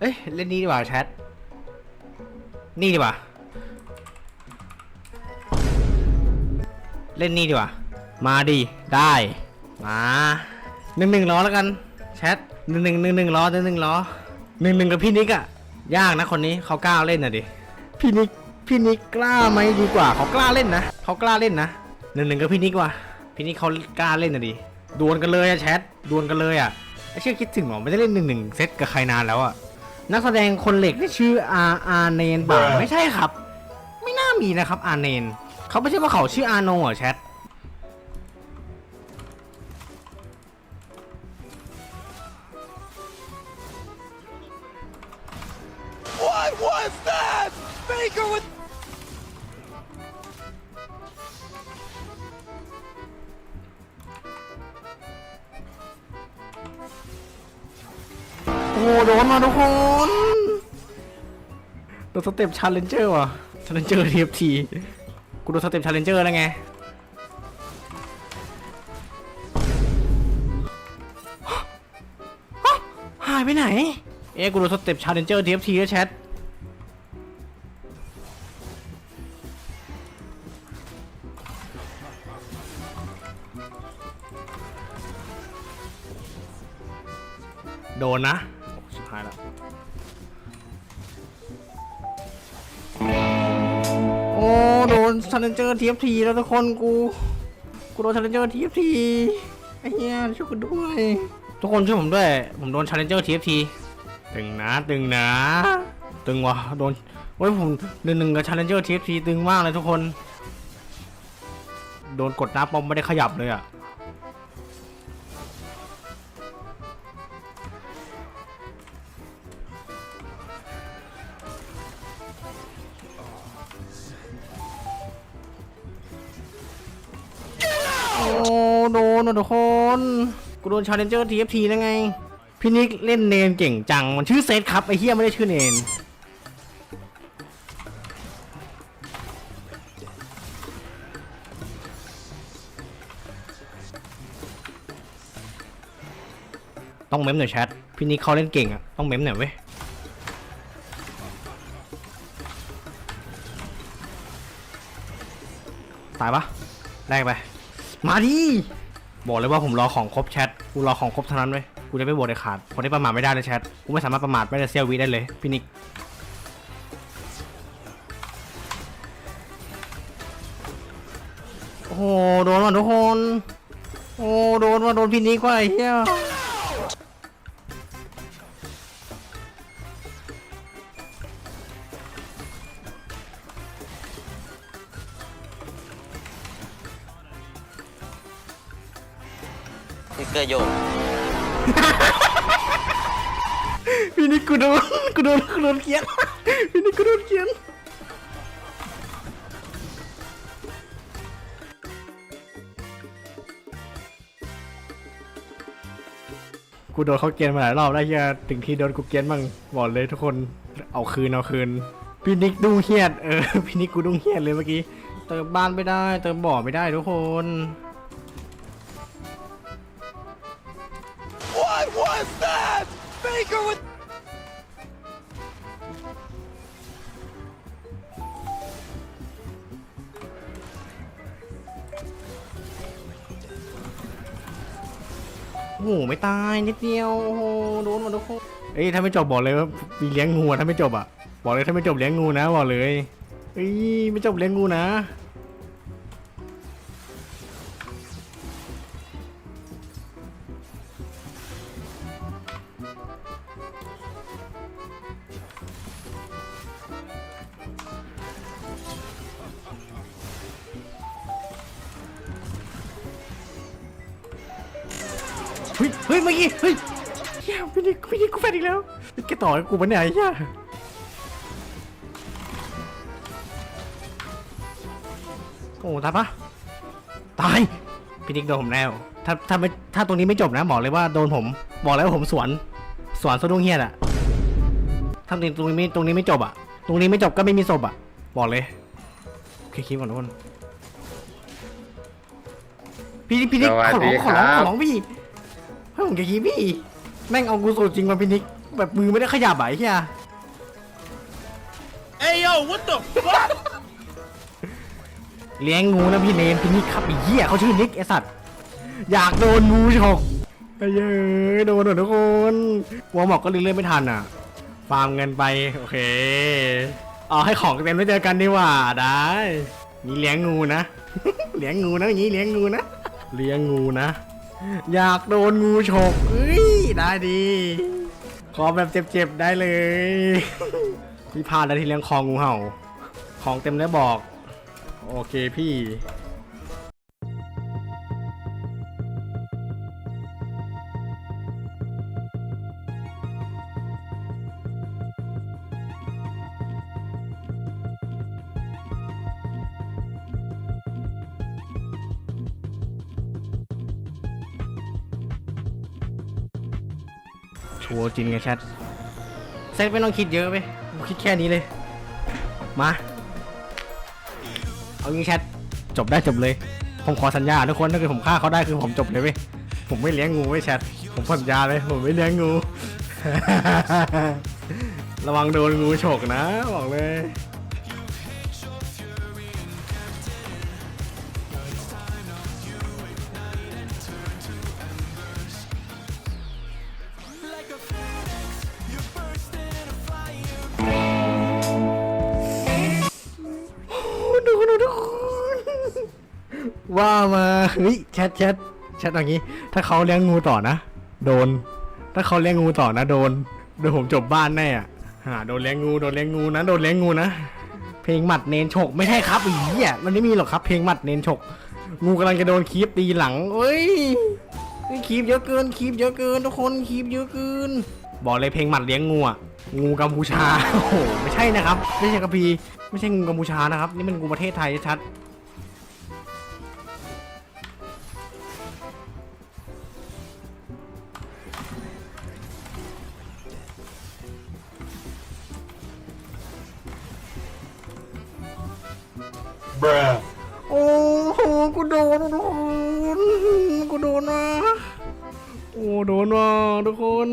เอ้ยเล่นนี่ดีกว่าแชท นี่ดีกว่า เล่นนี่ดีกว่า มาดีได้ มาหนึ่งหนึ่งล้อแล้วกันแชทหนึ่งหนึ่งหนึ่งหนึ่งล้อหนึ่งหนึ่งล้อหนึ่งหนึ่งกับพี่นิกอะยากนะคนนี้เขากล้าเล่นนะดิ พี่นิกพี่นิกกล้าไหมดีกว่าเขากล้าเล่นนะเขากล้าเล่นนะหนึ่งหนึ่งกับพี่นิกว่ะพี่นิกเขากล้าเล่นนะดิดวลกันเลยอะแชทดวลกันเลยอะไอเชื่อคิดถึงหรอไม่ได้เล่นหนึ่งหนึ่งเซตกับใครนานแล้วอะ นักแสดงคนเหล็กที่ชื่ออาอาเนนบ่าไม่ใช่ครับ ไม่น่ามีนะครับอาเนนเขาไม่ใช่ว่าเขาชื่ออาโนเหรอแชท โดนมาทุกคนโดนสเต็ปชาเลนเจอร์ว่ะชาเลนเจอร์ทีฟทีกูโดนสเต็ปชาเลนเจอร์แล้วไงหายไปไหน เอ๊ะกูโดนสเต็ปชาเลนเจอร์ทีฟทีแล้วแชทโดนนะ นชาเลนเจอร์ทีฟทีแล้วทุกคนกู กูโดนชาเลนเจอร์ทีฟทีไอ้เหี้ยช่วยกูด้วย ทุกคนช่วยผมด้วย ผมโดนชาเลนเจอร์ทีฟทีตึงนะตึงนะตึงวะโดนโอ้ยผมหนึ่งหนึ่งกับชาเลนเจอร์ทีฟทีตึงมากเลยทุกคน โดนกดน้ำปอมไม่ได้ขยับเลยอะ นว่ะทุกคน กูโดนชาเลนเจอร์ทีเอฟทีแล้วไง พี่นิกเล่นเนนเก่งจัง มันชื่อเซตครับ ไอ้เฮียไม่ได้ชื่อเนนต้องเม้มหน่อยแชท พี่นิกเขาเล่นเก่งอะต้องเม้มหน่อยเว้ยตายปะแรกไป มาดิ บอกเลยว่าผมรอของครบแชทกูรอของครบเท่านั้นเว้ยกูจะไม่บวชเลยขาดคนที่ประมาทไม่ได้เลยแชทกูไม่สามารถประมาทไม่ได้เซียววีได้เลยพี่นิกโอ้โหโดนว่ะทุกคน โอ้โดนว่ะโดนพี่นิกว่ะไอ้เหี้ยิกเกอร์โยกพี่นิกกูโดนกูโดนกูโดนเกลียนพี่นิกกูโดนเกลียนกูโดนเขาเกลียนมาหลายรอบแล้วเฮียถึงที่โดนกูเกลียนบ้างบอกเลยทุกคนเอาคืนเอาคืนพี่นิกดุ้งเฮียดเออพี่นิกกูดุ้งเฮียดเลยเมื่อกี้เติมบ้านไม่ได้ เติมบ่อไม่ได้ทุกคน Baker with โอ้โหไม่ตายนิดเดียวโอ้โหโดนหมดทุกคนเอ้ยถ้าไม่จบบอกเลยว่ามีเลี้ยงงูอะถ้าไม่จบอะ บอกเลยถ้าไม่จบเลี้ยงงูนะบอกเลยเอ้ยไม่จบเลี้ยงงูนะ เฮ้ยเฮ้ยเมื่อกี้เฮ้ยเฮียพี่นี่พี่นี่กูแฟนอีกแล้วแกต่อกับกูปะเนี่ยไอ้เฮียโอ้ตายปะตายพี่นิกโดนผมแล้ว ถ้าถ้าไม่ถ้าตรงนี้ไม่จบนะบอกเลยว่าโดนผม บอกแล้วว่าผมสวนสวนสะดุ้งเฮียอะถ้าตรงนี้ตรงนี้ไม่ตรงนี้ไม่จบอะตรงนี้ไม่จบก็ไม่มีศพอะบอกเลยโอเคคลิปก่อนทุกคนพี่พี่นิกสวัสขอดีร้องขอร้องครับขอร้องพี่ให้ ผมแกคีพี่แม่งเอากูสูตรจริงมาพี่นิกแบบมือไม่ได้ขยับอะไอ้เหี้ย Hey yo, what the fuck? เลี้ยงงูนะพี่เนมพี่นิกครับไอ้เหี้ยเขาชื่อนิกไอสัตว์อยากโดนงูฉกไอ้เย้ยโดนหมดทุกคนวัวหมอกก็เลื่อนไม่ทันอะฟาร์มเงินไปโอเคเอาให้ของเต็มแล้วเจอกันดีกว่าได้นี่เลี้ยงงูนะ เลี้ยงงูนะอย่างนี้เลี้ยงงูนะเลี้ยงงูนะ อยากโดนงูฉกเอ้ยได้ดี ขอแบบเจ็บๆได้เลยพี่พาดแล้วที่เลี้ยงคองูเห่า ของเต็มแล้วบอก โอเคพี่ ชัวร์จริงไงแชทเซ็ตไม่ต้องคิดเยอะไปคิดแค่นี้เลย มา เอางี้แชทจบได้จบเลย ผมขอสัญญาทุกคนถ้าเกิดผมฆ่าเขาได้คือผมจบเลยเว้ยผมไม่เลี้ยงงูไว้ยแชทผมสัญญาเลย ผมไม่เลี้ยงงู ระวังโดนงูฉกนะ บอกเลย ว่ามาเฮ้ยแชทแชทแชทอย่างนี้ ถ้าเขาเลี้ยงงูต่อนะ โดน ถ้าเขาเลี้ยงงูต่อนะ โดนเดี๋ยวผมจบบ้านแน่อะหาโดนเลี้ยงงูโดนเลี้ยงงูนะโดนเลี้ยงงูนะเพลงหมัดเนนฉกไม่ใช่ครับอีเหี้ยมันไม่มีหรอกครับ เพลงหมัดเนนฉกงูกำลังจะโดนคีบตีหลังเอ้ยคีบเยอะเกินคีบเยอะเกินทุกคนคีบเยอะเกินบอกเลยเพลงหมัดเลี้ยงงูอะงูกัมพูชาโอ้โหไม่ใช่นะครับ ไม่ใช่กระพีไม่ใช่งูกัมพูชานะครับ นี่มันงูประเทศไทยชัด บรโอ้โหกูโดนทุกคนกูโดนว่ะโอ้โดนว่ะทุกคน